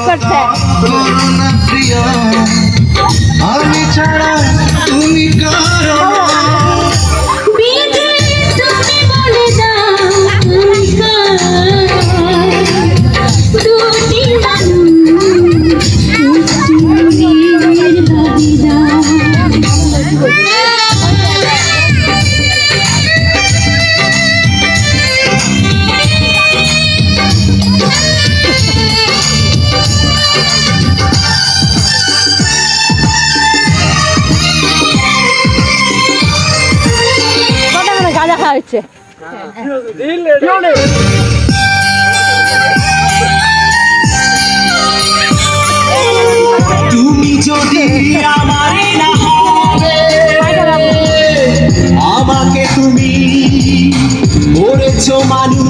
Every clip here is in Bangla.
করছে আমি ছাড়া তুমি কার তুমি যদি আমাকে তুমি করেছ মানুষ।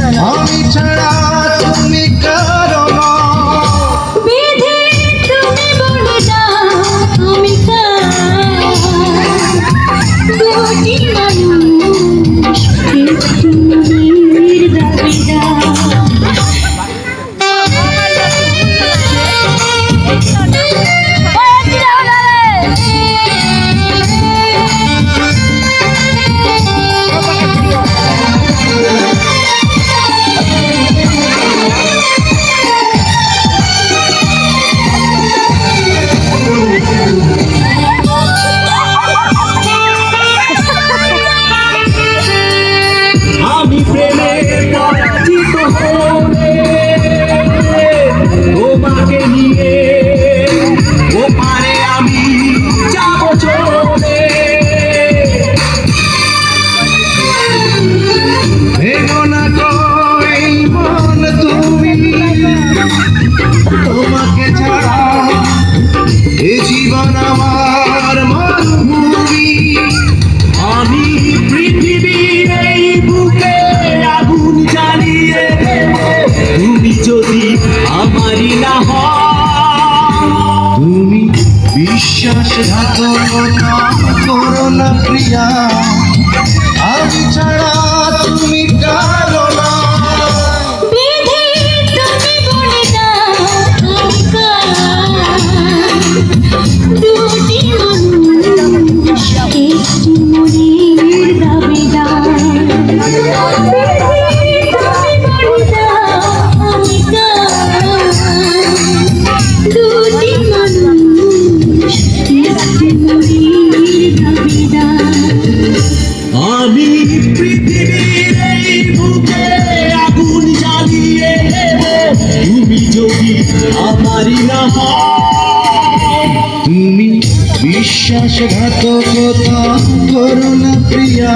করুণা প্রিয়া। আমারই না তুমি বিশ্বাসঘাতকতা করো না প্রিয়া।